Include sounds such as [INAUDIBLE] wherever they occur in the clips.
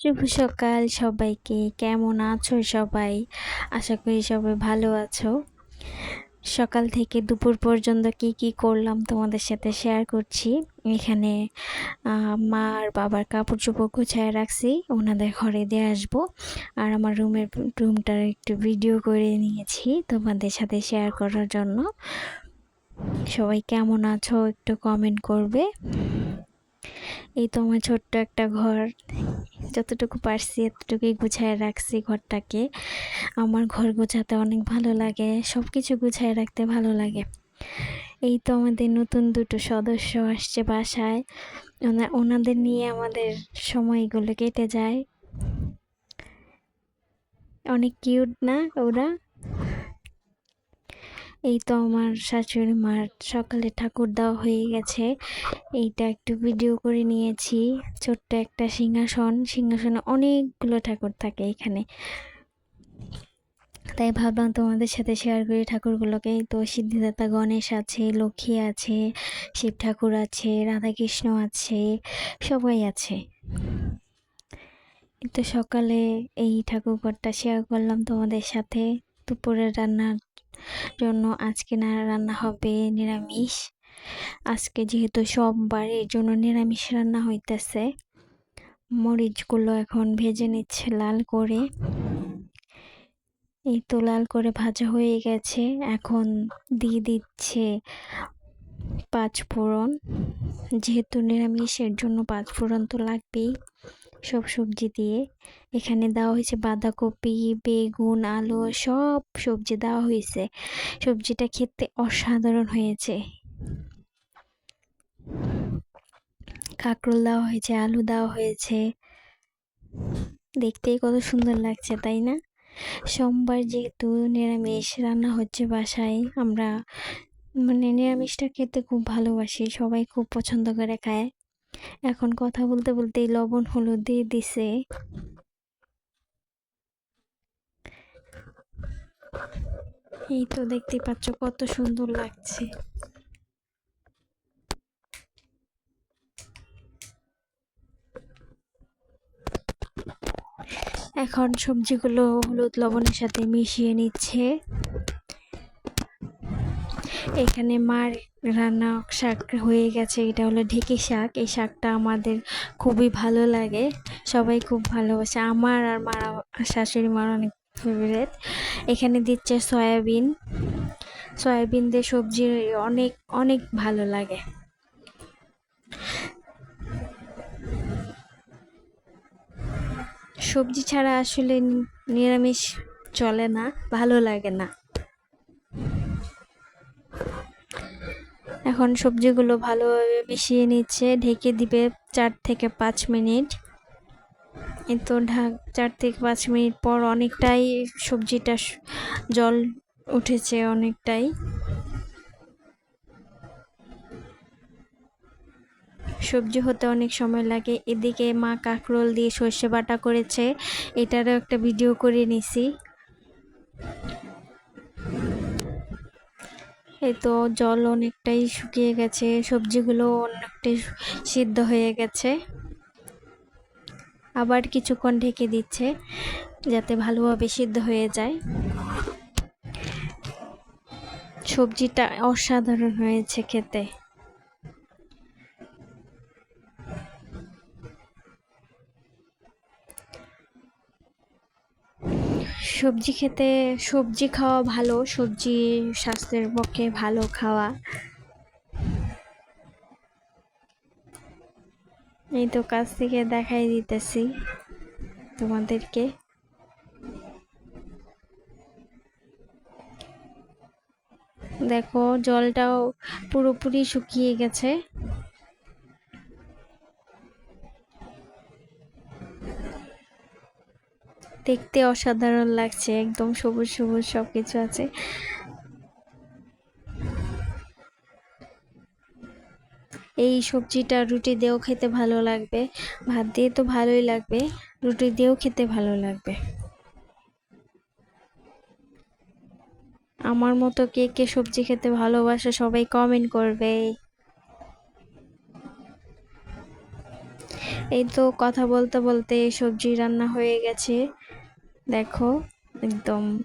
শুভ সকাল সবাইকে। কেমন আছো সবাই? আশা করি সবাই ভালো আছো। সকাল থেকে দুপুর পর্যন্ত কি কি করলাম তোমাদের সাথে শেয়ার করছি। এখানে মা আর বাবার কাপড় চোপড় গুছায় রাখছি, ওনাদের ঘরে দিয়ে আসব। আর আমার রুমের রুমটার একটু ভিডিও করে নিয়েছি তোমাদের সাথে শেয়ার করার জন্য। সবাই কেমন আছো একটু কমেন্ট করবে। এই তো আমার ছোট্ট একটা ঘর। যতটুকু পারছি, এতটুকুই গুছায় রাখছি ঘরটাকে। আমার ঘর গোছাতে অনেক ভালো লাগে সব কিছু গুছায় রাখতে ভালো লাগে। এই তো আমাদের নতুন দুটো সদস্য আসছে বাসায়। ওনাদের নিয়ে আমাদের সময়গুলো কেটে যায়। অনেক কিউট না ওরা? এই তো আমার শাশুড়ি মার সকালে ঠাকুর দেওয়া হয়ে গেছে। এইটা একটু ভিডিও করে নিয়েছি। ছোট্ট একটা সিংহাসন। সিংহাসনে অনেকগুলো ঠাকুর থাকে এখানে। তাই ভাবলাম তোমাদের সাথে শেয়ার করি ঠাকুরগুলোকে। তো সিদ্ধিদাতা গণেশ আছে, লক্ষ্মী আছে, শিব ঠাকুর আছে, রাধাকৃষ্ণ আছে, সবাই আছে। তো সকালে এই ঠাকুরঘরটা শেয়ার করলাম তোমাদের সাথে। দুপুরের রান্নার জন্য আজকে না রান্না হবে নিরামিষ। আজকে যেহেতু সোমবার, এই জন্য নিরামিষ রান্না হইতেছে। মরিচগুলো এখন ভেজে নিচ্ছে লাল করে। এই তো লাল করে ভাজা হয়ে গেছে। এখন দিয়ে দিচ্ছে পাঁচ ফোড়ন যেহেতু নিরামিষের জন্য পাঁচ ফোড়ন তো লাগবেই। সব সবজি দিয়ে। এখানে দেওয়া হয়েছে বাঁধাকপি, বেগুন, আলু, সব সবজি দেওয়া হয়েছে। সবজিটা খেতে অসাধারণ হয়েছে। কাঁকরোল দেওয়া হয়েছে, আলু দেওয়া হয়েছে। দেখতেই কত সুন্দর লাগছে, তাই না? সোমবার যেহেতু নিরামিষ, রান্না হচ্ছে বাসায়। আমরা মানে নিরামিষটা খেতে খুব ভালোবাসি, সবাই খুব পছন্দ করে খায়। এখন কথা বলতে বলতে লবণ হলুদ দিয়ে দিছে। এই তো দেখতে পাচ্ছ কত সুন্দর লাগছে। এখন সবজিগুলো হলুদ লবণের সাথে মিশিয়ে নিচ্ছে। এখানে মার রান্না শাক হয়ে গেছে, এটা হলো ঢেঁকি শাক। এই শাকটা আমাদের খুবই ভালো লাগে, সবাই খুব ভালোবাসে। আমার আর মারা শাশুড়ি মার অনেক ফেভারেট এখানে দিচ্ছে সয়াবিন। সয়াবিন দিয়ে সবজি অনেক অনেক ভালো লাগে। সবজি ছাড়া আসলে নিরামিষ চলে না, ভালো লাগে না। এখন সবজিগুলো ভালোভাবে মিশিয়ে নিচ্ছে, ঢেকে দিবে চার থেকে পাঁচ মিনিট। তো ঢাক, চার থেকে পাঁচ মিনিট পর অনেকটাই সবজিটা জল উঠেছে অনেকটাই। সবজি হতে অনেক সময় লাগে। এদিকে মা কাঁকরোল দিয়ে সর্ষে বাটা করেছে। এটারও একটা ভিডিও করে নিছি। এই তো জল অনেকটাই শুকিয়ে গেছে, সবজিগুলো অনেকটাই সিদ্ধ হয়ে গেছে। আবার কিছুক্ষণ ঢেকে দিচ্ছে, যাতে ভালোভাবে সিদ্ধ হয়ে যায়। সবজিটা অসাধারণ হয়েছে খেতে। সবজি খেতে সবজি খাওয়া ভালো, সবজি স্বাস্থ্যের পক্ষে ভালো খাওয়া। এই তো কাছ থেকে দেখাই দিতেছি তোমাদেরকে। দেখো, জলটাও পুরোপুরি শুকিয়ে গেছে। দেখতে অসাধারণ লাগছে, একদম সবুজ সবুজ সব কিছু আছে। এই সবজিটা রুটি দিয়েও খেতে ভালো লাগবে, ভাত দিয়ে তো ভালোই লাগবে, রুটি দিয়েও খেতে ভালো লাগবে। আমার মতো কে কে সবজি খেতে ভালোবাসে সবাই কমেন্ট করবে। এই তো কথা বলতে বলতে সবজি রান্না হয়ে গেছে। দেখো, একদম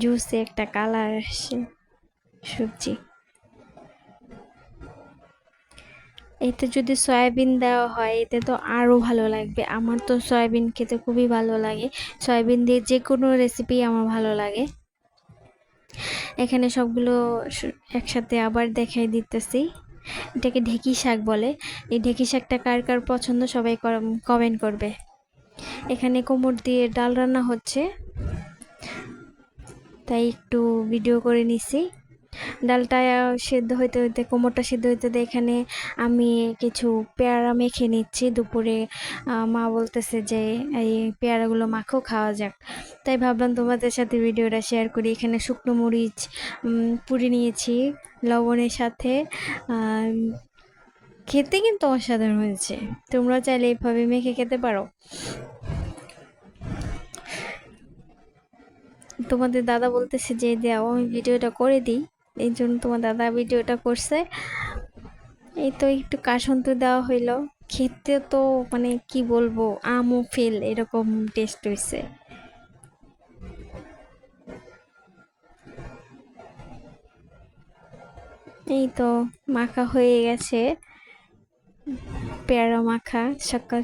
জুসে একটা কালার আসছে সবজি। এতে যদি সয়াবিন দেওয়া হয়, এতে তো আরও ভালো লাগবে। আমার তো সয়াবিন খেতে খুবই ভালো লাগে। সয়াবিন দিয়ে যে কোনো রেসিপি আমার ভালো লাগে। এখানে সবগুলো একসাথে আবার দেখাই দিতেছি। এটাকে ঢেকি শাক বলে। এই ঢেকি শাকটা কার কার পছন্দ সবাই কমেন্ট করবে। এখানে কোমর দিয়ে ডাল রান্না হচ্ছে। তাই একটু ভিডিও করে নিছি। ডালটা সেদ্ধ হইতে হইতে, কোমরটা সেদ্ধ হইতে হইতে এখানে আমি কিছু পেয়ারা মেখে নিচ্ছি। দুপুরে মা বলতেছে যে, এই পেয়ারাগুলো মাখো, খাওয়া যাক। তাই ভাবলাম তোমাদের সাথে ভিডিওটা শেয়ার করি। এখানে শুকনো মরিচ পুড়ে নিয়েছি লবণের সাথে। খেতে কিন্তু অসাধারণ হয়েছে। তোমরা চাইলে এইভাবে মেখে খেতে পারো। তোমাদের দাদা বলতেছে যে, দাও, আমি ভিডিওটা করে দিই। এই জন্য তোমার দাদা ভিডিওটা করছে। এই তো একটু কাসন্ত দেওয়া হইল। খেতে তো মানে কি বলব, আমও ফেল এরকম টেস্ট হয়েছে এই তো মাখা হয়ে গেছে। পেয়ারা মাখা, সকাল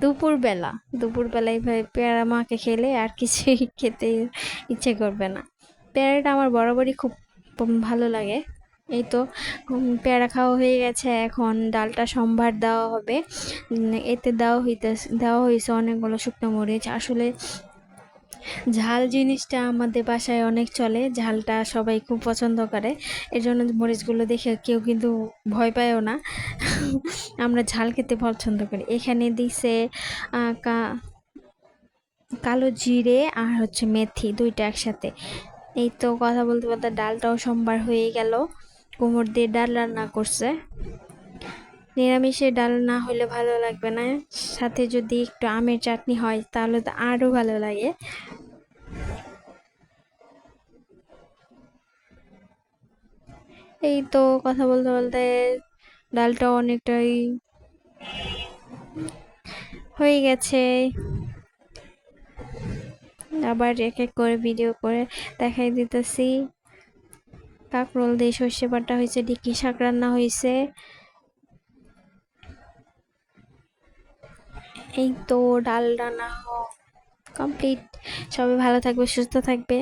দুপুরবেলা দুপুরবেলা এইভাবে পেয়ারা মাখা খেলে আর কিছুই খেতে ইচ্ছে করবে না। পেয়ারাটা আমার বরাবরই খুব ভালো লাগে। এই তো পেয়ারা খাওয়া হয়ে গেছে এখন, ডালটা সম্ভার দেওয়া হবে। এতে দেওয়া হইতে দেওয়া হয়েছে অনেকগুলো শুকনো মরিচ। আসলে ঝাল জিনিসটা আমাদের বাসায় অনেক চলে, ঝালটা সবাই খুব পছন্দ করে। এর জন্য মরিচগুলো দেখে কেউ কিন্তু ভয় পায়ও না। [LAUGHS] আমরা ঝাল খেতে পছন্দ করি। এখানে দিছে কালো জিরে আর হচ্ছে মেথি, দুইটা একসাথে। এই তো কথা বলতে বলতে ডালটাও সোমবার হয়ে গেল। কোমর দিয়ে ডাল রান্না করছে। নিরামিষে ডাল না হলে ভালো লাগবে না। সাথে যদি একটু আমের চাটনি হয় তাহলে তো আরও ভালো লাগে। এই তো কথা বলতে বলতে ডালটাও অনেকটাই হয়ে গেছে। আবার এক এক করে ভিডিও করে দেখাই দিতেছি। কাঁকরোল দিয়ে সর্ষে বাটা হয়েছে, ডিকি শাক রান্না হয়েছে। এই তো ডাল রান্না কমপ্লিট সবাই ভালো থাকবে, সুস্থ থাকবে।